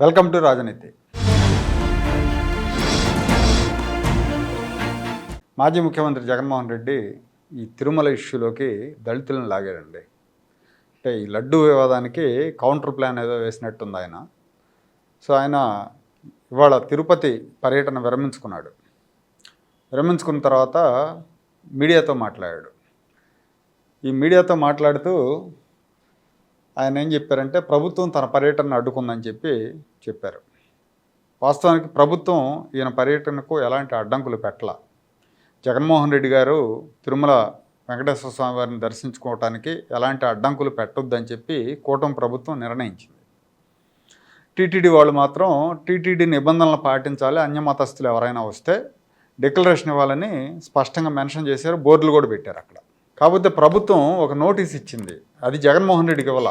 Welcome to రాజనీతి. మాజీ ముఖ్యమంత్రి జగన్మోహన్ రెడ్డి ఈ తిరుమల ఇష్యూలోకి దళితులను లాగాడండి. అంటే ఈ లడ్డు వివాదానికి కౌంటర్ ప్లాన్ ఏదో వేసినట్టుంది ఆయన. సో ఆయన ఇవాళ తిరుపతి పర్యటన విరమించుకున్నాడు. విరమించుకున్న తర్వాత మీడియాతో మాట్లాడాడు. ఈ మీడియాతో మాట్లాడుతూ ఆయన ఏం చెప్పారంటే ప్రభుత్వం తన పర్యటనను అడ్డుకుందని చెప్పి చెప్పారు. వాస్తవానికి ప్రభుత్వం ఈయన పర్యటనకు ఎలాంటి అడ్డంకులు పెట్టల. జగన్మోహన్ రెడ్డి గారు తిరుమల వెంకటేశ్వర స్వామి వారిని దర్శించుకోవటానికి ఎలాంటి అడ్డంకులు పెట్టొద్దని చెప్పి కూటమి ప్రభుత్వం నిర్ణయించింది. టీటీడీ వాళ్ళు మాత్రం టీటీడీ నిబంధనలు పాటించాలి అన్యమతస్తులు ఎవరైనా వస్తే డిక్లరేషన్ ఇవ్వాలని స్పష్టంగా మెన్షన్ చేశారు బోర్డులు కూడా పెట్టారు అక్కడ. కాకపోతే ప్రభుత్వం ఒక నోటీస్ ఇచ్చింది. అది జగన్మోహన్ రెడ్డికి ఇవ్వాల?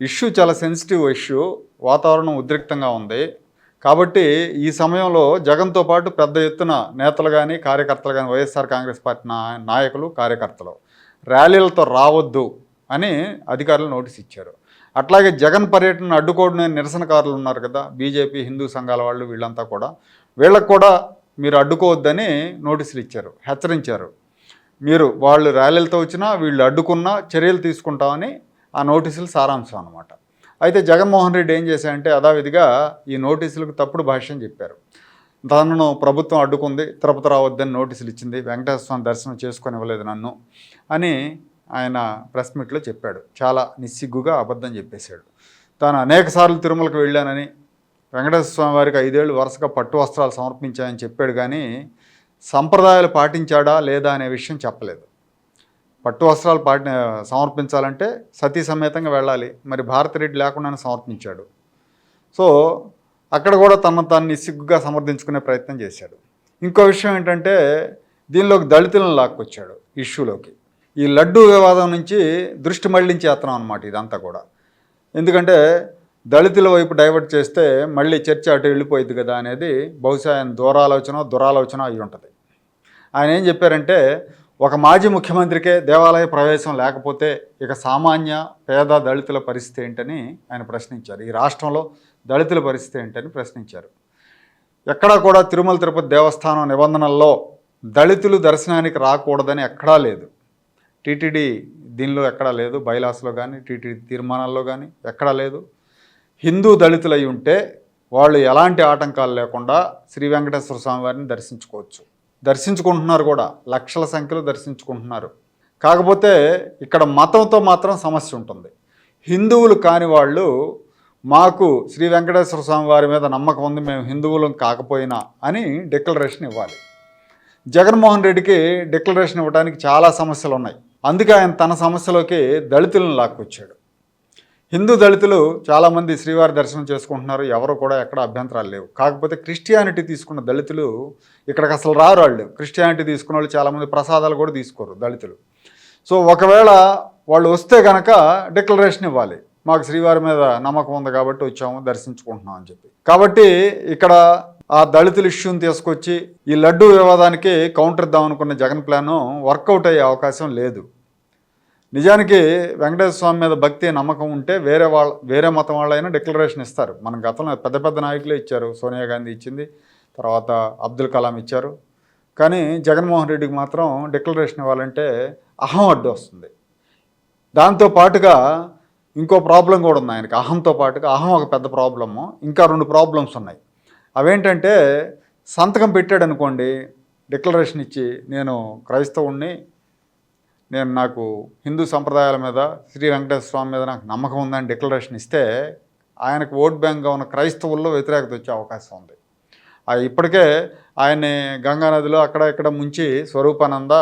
ఇష్యూ చాలా సెన్సిటివ్ ఇష్యూ. వాతావరణం ఉద్రిక్తంగా ఉంది. కాబట్టి ఈ సమయంలో జగన్తో పాటు పెద్ద ఎత్తున నేతలు కానీ కార్యకర్తలు కానీ వైఎస్ఆర్ కాంగ్రెస్ పార్టీ నాయకులు కార్యకర్తలు ర్యాలీలతో రావద్దు అని అధికారులు నోటీస్ ఇచ్చారు. అట్లాగే జగన్ పర్యటన అడ్డుకోవడం నిరసనకారులు ఉన్నారు కదా బీజేపీ హిందూ సంఘాల వాళ్ళు వీళ్ళంతా కూడా. వీళ్ళకు కూడా మీరు అడ్డుకోవద్దని నోటీసులు ఇచ్చారు హెచ్చరించారు. మీరు వాళ్ళు ర్యాలీలతో వచ్చినా వీళ్ళు అడ్డుకున్నా చర్యలు తీసుకుంటామని ఆ నోటీసులు సారాంశం అనమాట అయితే జగన్మోహన్ రెడ్డి ఏం చేశారంటే యథావిధిగా ఈ నోటీసులకు తప్పుడు భాష్యం చెప్పారు. తనను ప్రభుత్వం అడ్డుకుంది తిరుపతి రావద్దని నోటీసులు ఇచ్చింది వెంకటేశ్వర స్వామి దర్శనం చేసుకొని ఇవ్వలేదు నన్ను అని ఆయన ప్రెస్ మీట్లో చెప్పాడు. చాలా నిస్సిగ్గుగా అబద్ధం చెప్పేశాడు. తాను అనేకసార్లు తిరుమలకు వెళ్ళానని వెంకటేశ్వర స్వామి వారికి ఐదేళ్ళు వరుసగా పట్టు వస్త్రాలు సమర్పించాయని చెప్పాడు కానీ సంప్రదాయాలు పాటించాడా లేదా అనే విషయం చెప్పలేదు. పట్టు వస్త్రాలు పాటి సమర్పించాలంటే సతీ సమేతంగా వెళ్ళాలి. మరి భారతిరెడ్డి లేకుండానే సమర్పించాడు. సో అక్కడ కూడా తన తాన్ని సిగ్గుగా సమర్థించుకునే ప్రయత్నం చేశాడు. ఇంకో విషయం ఏంటంటే దీనిలోకి దళితులను లాక్కొచ్చాడు ఇష్యూలోకి. ఈ లడ్డూ వివాదం నుంచి దృష్టి మళ్ళించే అతనం అనమాట ఇదంతా కూడా. ఎందుకంటే దళితుల వైపు డైవర్ట్ చేస్తే మళ్ళీ చర్చ అటు వెళ్ళిపోయింది కదా అనేది బహుశా ఆయన దూరాలోచన దురాలోచన అయి ఉంటుంది. ఆయన ఏం చెప్పారంటే ఒక మాజీ ముఖ్యమంత్రికే దేవాలయ ప్రవేశం లేకపోతే ఇక సామాన్య పేద దళితుల పరిస్థితి ఏంటని ఆయన ప్రశ్నించారు. ఈ రాష్ట్రంలో దళితుల పరిస్థితి ఏంటని ప్రశ్నించారు. ఎక్కడా కూడా తిరుమల తిరుపతి దేవస్థానం నిబంధనల్లో దళితులు దర్శనానికి రాకూడదని ఎక్కడా లేదు. టీటీడీ దీనిలో ఎక్కడా లేదు. బైలాస్లో కానీ టీటీడీ తీర్మానాల్లో కానీ ఎక్కడా లేదు. హిందూ దళితులై ఉంటే వాళ్ళు ఎలాంటి ఆటంకాలు లేకుండా శ్రీ వెంకటేశ్వర స్వామి వారిని దర్శించుకోవచ్చు. దర్శించుకుంటున్నారు కూడా. లక్షల సంఖ్యలో దర్శించుకుంటున్నారు. కాకపోతే ఇక్కడ మతంతో మాత్రం సమస్య ఉంటుంది. హిందువులు కాని వాళ్ళు మాకు శ్రీ వెంకటేశ్వర స్వామి వారి మీద నమ్మకం ఉంది మేము హిందువులం కాకపోయినా అని డిక్లరేషన్ ఇవ్వాలి. జగన్మోహన్ రెడ్డికి డిక్లరేషన్ ఇవ్వడానికి చాలా సమస్యలు ఉన్నాయి. అందుకే ఆయన తన సమస్యలోకి దళితులను లాక్కొచ్చాడు. హిందూ దళితులు చాలామంది శ్రీవారి దర్శనం చేసుకుంటున్నారు. ఎవరు కూడా ఎక్కడ అభ్యంతరాలు లేవు. కాకపోతే క్రిస్టియానిటీ తీసుకున్న దళితులు ఇక్కడికి అసలు రారు వాళ్ళు. క్రిస్టియానిటీ తీసుకున్న వాళ్ళు చాలామంది ప్రసాదాలు కూడా తీసుకోరు దళితులు. సో ఒకవేళ వాళ్ళు వస్తే కనుక డిక్లరేషన్ ఇవ్వాలి. మాకు శ్రీవారి మీద నమ్మకం ఉంది కాబట్టి వచ్చాము దర్శించుకుంటున్నాం అని చెప్పి. కాబట్టి ఇక్కడ ఆ దళితుల ఇష్యూని తీసుకొచ్చి ఈ లడ్డు వివాదానికి కౌంటర్ ఇద్దాం అనుకున్న జగన్ ప్లాను వర్కౌట్ అయ్యే అవకాశం లేదు. నిజానికి వెంకటేశ్వర స్వామి మీద భక్తి నమ్మకం ఉంటే వేరే వాళ్ళ వేరే మతం వాళ్ళైనా డిక్లరేషన్ ఇస్తారు. మన గతంలో పెద్ద పెద్ద నాయకులే ఇచ్చారు. సోనియా గాంధీ ఇచ్చింది తర్వాత అబ్దుల్ కలాం ఇచ్చారు. కానీ జగన్మోహన్ రెడ్డికి మాత్రం డిక్లరేషన్ ఇవ్వాలంటే అహం అడ్డు వస్తుంది. దాంతో పాటుగా ఇంకో ప్రాబ్లం కూడా ఉంది ఆయనకి. అహంతో పాటుగా అహం ఒక పెద్ద ప్రాబ్లము. ఇంకా రెండు ప్రాబ్లమ్స్ ఉన్నాయి. అవేంటంటే సంతకం పెట్టాడు అనుకోండి డిక్లరేషన్ ఇచ్చి నేను క్రైస్తవుణ్ణి నేను నాకు హిందూ సంప్రదాయాల మీద శ్రీ వెంకటేశ్వర స్వామి మీద నాకు నమ్మకం ఉందని డిక్లరేషన్ ఇస్తే ఆయనకు ఓట్ బ్యాంక్గా ఉన్న క్రైస్తవుల్లో వ్యతిరేకత వచ్చే అవకాశం ఉంది. ఇప్పటికే ఆయన్ని గంగానదిలో అక్కడ ఇక్కడ ముంచి స్వరూపానంద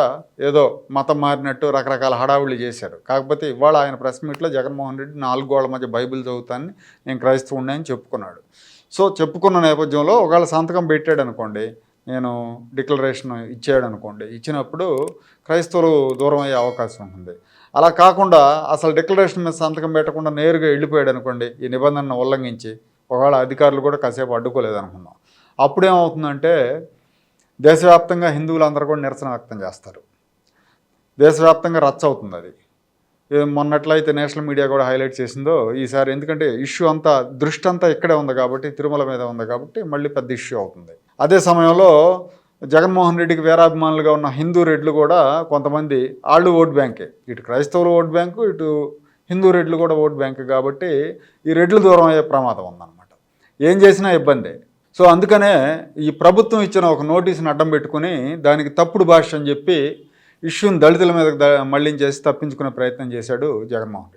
ఏదో మతం మారినట్టు రకరకాల హడావుళ్ళు చేశారు కాకపోతే ఇవాళ ఆయన ప్రెస్ మీట్లో జగన్మోహన్ రెడ్డి నాలుగు గోళ్ళ మధ్య బైబిల్ చదువుతానని నేను క్రైస్తవుడిని అని చెప్పుకున్నాడు. సో చెప్పుకున్న నేపథ్యంలో ఒకవేళ సంతకం పెట్టాడు అనుకోండి నేను డిక్లరేషన్ ఇచ్చాడు అనుకోండి ఇచ్చినప్పుడు క్రైస్తవులు దూరం అయ్యే అవకాశం ఉంటుంది అలా కాకుండా అసలు డిక్లరేషన్ మీద సంతకం పెట్టకుండా నేరుగా వెళ్ళిపోయాడు అనుకోండి ఈ నిబంధనను ఉల్లంఘించి ఒకవేళ అధికారులు కూడా కాసేపు అడ్డుకోలేదు అనుకుందాం అప్పుడేమవుతుందంటే దేశవ్యాప్తంగా హిందువులందరూ కూడా నిరసన వ్యక్తం చేస్తారు. దేశవ్యాప్తంగా రచ్చ అవుతుంది అది. మొన్నట్లయితే నేషనల్ మీడియా కూడా హైలైట్ చేసిందో ఈసారి ఎందుకంటే ఇష్యూ అంతా దృష్టి అంతా ఇక్కడే ఉంది కాబట్టి తిరుమల మీద ఉంది కాబట్టి మళ్ళీ పెద్ద ఇష్యూ అవుతుంది. అదే సమయంలో జగన్మోహన్ రెడ్డికి వేరాభిమానులుగా ఉన్న హిందూ రెడ్లు కూడా కొంతమంది వాళ్ళు ఓట్ బ్యాంకే. ఇటు క్రైస్తవులు ఓట్ బ్యాంకు ఇటు హిందూ రెడ్లు కూడా ఓట్ బ్యాంక్ కాబట్టి ఈ రెడ్లు దూరం అయ్యే ప్రమాదం ఉందన్నమాట. ఏం చేసినా ఇబ్బందే. సో అందుకనే ఈ ప్రభుత్వం ఇచ్చిన ఒక నోటీస్ని అడ్డం పెట్టుకుని దానికి తప్పుడు భాష అని చెప్పి ఇష్యూని దళితుల మీద మళ్ళించేసి తప్పించుకునే ప్రయత్నం చేశాడు Jaganmohan Reddy.